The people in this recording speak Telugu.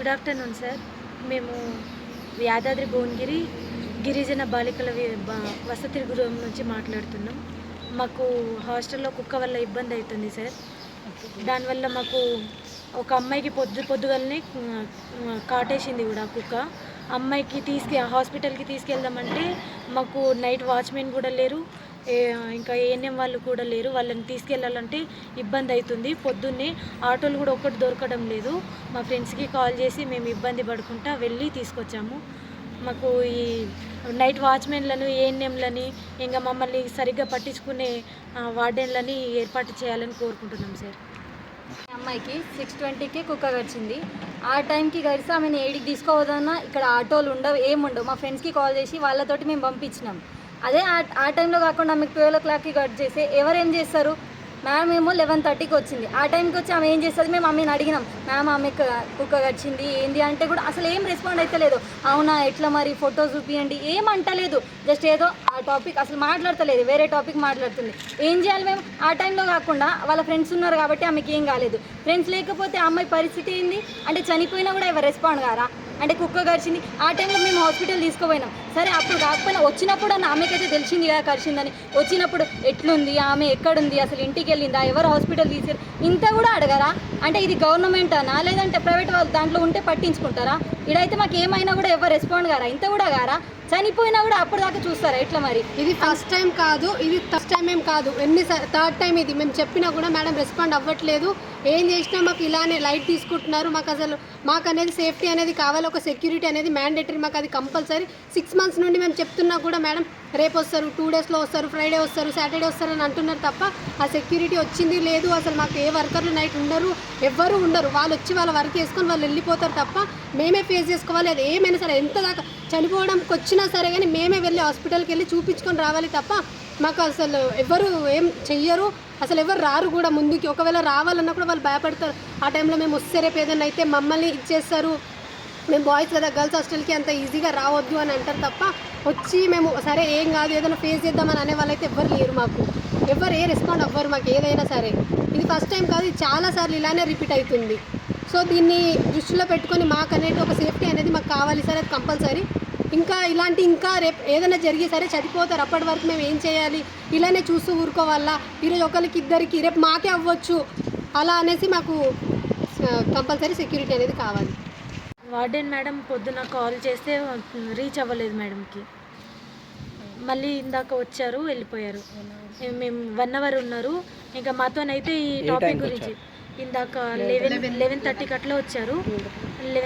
గుడ్ ఆఫ్టర్నూన్ సార్ మేము యాదాద్రి భువనగిరి గిరిజన బాలికల వసతి గృహం నుంచి మాట్లాడుతున్నాం. మాకు హాస్టల్లో కుక్క వల్ల ఇబ్బంది అవుతుంది సార్. దానివల్ల మాకు ఒక అమ్మాయికి పొద్దు పొద్దుగలనే కాటేసింది కూడా ఆ కుక్క. అమ్మాయికి తీసుకు హాస్పిటల్కి తీసుకెళ్దామంటే మాకు నైట్ వాచ్మెన్ కూడా లేరు. ఏ- ఇంకా ఏఎన్ఎం వాళ్ళు కూడా లేరు. వాళ్ళని తీసుకెళ్ళాలంటే ఇబ్బంది అవుతుంది పొద్దున్నే ఆటోలు కూడా ఒక్కటి దొరకడం లేదు. మా ఫ్రెండ్స్కి కాల్ చేసి మేము ఇబ్బంది పడుకుంటా వెళ్ళి తీసుకొచ్చాము. మాకు ఈ నైట్ వాచ్మెన్లను ఏఎన్ఎంలని ఇంకా మమ్మల్ని సరిగ్గా పట్టించుకునే వార్డెన్లని ఏర్పాటు చేయాలని కోరుకుంటున్నాం సార్. అమ్మాయికి సిక్స్ ట్వంటీకి కుక్క గడిచింది. ఆ టైంకి గడిస్తే ఆమెను ఏడికి తీసుకోవద్దన్నా ఇక్కడ ఆటోలు ఉండవు ఏముండవు మా ఫ్రెండ్స్కి కాల్ చేసి వాళ్ళతోటి మేము పంపించినాం. అదే ఆ టైంలో కాకుండా ఆమెకు ట్వెల్వ్ ఓ క్లాక్కి కట్ చేస్తే ఎవరు ఏం చేస్తారు? మ్యామ్ ఏమో లెవెన్ థర్టీకి వచ్చింది. ఆ టైంకి వచ్చి ఆమె ఏం చేస్తుంది? మేము ఆమెను అడిగినాం. మ్యామ్ ఆమె కుక్క గడిచింది ఏంది అంటే కూడా అసలు ఏం రెస్పాండ్ అయితే లేదు. అవునా ఎట్లా మరి? ఫోటో చూపియండి. ఏం అంటలేదు. జస్ట్ ఏదో ఆ టాపిక్ అసలు మాట్లాడతలేదు. వేరే టాపిక్ మాట్లాడుతుంది. ఏం చేయాలి మేము? ఆ టైంలో కాకుండా వాళ్ళ ఫ్రెండ్స్ ఉన్నారు కాబట్టి ఆమెకి ఏం కాలేదు. ఫ్రెండ్స్ లేకపోతే అమ్మాయి పరిస్థితి ఏంది? అంటే చనిపోయినా కూడా ఎవరు రెస్పాండ్ కారా? అంటే కుక్క కరిచింది. ఆ టైంలో మేము హాస్పిటల్ తీసుకుపోయినాం. సరే అప్పుడు కాకపోయినా వచ్చినప్పుడు అన్న ఆమెకైతే తెలిసింది కదా కరిచిందని. వచ్చినప్పుడు ఎట్లుంది? ఆమె ఎక్కడుంది? అసలు ఇంటికి వెళ్ళిందా ఎవరు హాస్పిటల్ తీసారు ఇంత కూడా అడగరా? అంటే ఇది గవర్నమెంట్ అనా? లేదంటే ప్రైవేట్ వాళ్ళు దాంట్లో ఉంటే పట్టించుకుంటారా? ఇడైతే మాకు ఏమైనా కూడా ఎవరు రెస్పాండ్ కారా ఇంత కూడా కారా చనిపోయినా కూడా అప్పటిదాకా చూస్తారా? ఎట్లా మరి? ఇది ఫస్ట్ టైం కాదు ఇది ఫస్ట్ టైం ఏం కాదు. ఎన్ని థర్డ్ టైం ఇది. మేము చెప్పినా కూడా మేడం రెస్పాండ్ అవ్వట్లేదు. ఏం చేసినా మాకు ఇలానే లైట్ తీసుకుంటున్నారు. మాకు అసలు మాకు అనేది సేఫ్టీ అనేది కావాలి. ఒక సెక్యూరిటీ అనేది మ్యాండేటరీ మాకు అది కంపల్సరీ సిక్స్ మంత్స్ నుండి మేము చెప్తున్నా కూడా మేడం రేపు వస్తారు టూ డేస్లో వస్తారు ఫ్రైడే వస్తారు సాటర్డే వస్తారు అని అంటున్నారు తప్ప ఆ సెక్యూరిటీ వచ్చింది లేదు. అసలు మాకు ఏ వర్కర్లు నైట్ ఉండరు ఎవ్వరు ఉండరు. వాళ్ళు వచ్చి వాళ్ళ వర్క్ చేసుకొని వాళ్ళు వెళ్ళిపోతారు తప్ప మేమే ఫేస్ చేసుకోవాలి. అది ఏమైనా సరే ఎంత దాకా చనిపోవడానికి వచ్చినా సరే కానీ మేమే వెళ్ళి హాస్పిటల్కి వెళ్ళి చూపించుకొని రావాలి తప్ప మాకు అసలు ఎవరు ఏం చెయ్యరు. అసలు ఎవరు రారు కూడా ముందుకి. ఒకవేళ రావాలన్నా కూడా వాళ్ళు భయపడతారు. ఆ టైంలో మేము వస్తే రేపు ఏదైనా అయితే మమ్మల్ని ఇచ్చేస్తారు. మేము బాయ్స్ కదా గర్ల్స్ హాస్టల్కి అంత ఈజీగా రావద్దు అని అంటారు తప్ప వచ్చి మేము సరే ఏం కాదు ఏదైనా ఫేస్ చేద్దామని అనే వాళ్ళైతే ఎవ్వరు లేరు మాకు. ఎవరు ఏ రెస్పాండ్ అవ్వరు మాకు ఏదైనా సరే. ఇది ఫస్ట్ టైం కాదు ఇది చాలాసార్లు ఇలానే రిపీట్ అవుతుంది. సో దీన్ని దృష్టిలో పెట్టుకొని మాకు అనేది ఒక సేఫ్టీ అనేది మాకు కావాలి సరే అది కంపల్సరీ. ఇంకా ఇలాంటి ఇంకా రేపు ఏదైనా జరిగి సరే చనిపోతారు. అప్పటి వరకు మేము ఏం చేయాలి? ఇలానే చూస్తూ ఊరుకోవాలా? ఈరోజు ఒకరికి ఇద్దరికి రేపు మాకే అవ్వచ్చు. అలా అనేసి మాకు కంపల్సరీ సెక్యూరిటీ అనేది కావాలి. వార్డెన్ మేడం పొద్దున కాల్ చేస్తే రీచ్ అవ్వలేదు మేడంకి. మళ్ళీ ఇందాక వచ్చారు వెళ్ళిపోయారు. మేము వన్ అవర్ ఉన్నారు. ఇంకా మాతోనైతే ఈ టాపిక్ గురించి ఇందాక లెవెన్ లెవెన్ థర్టీకి అట్లా వచ్చారు. లెవెన్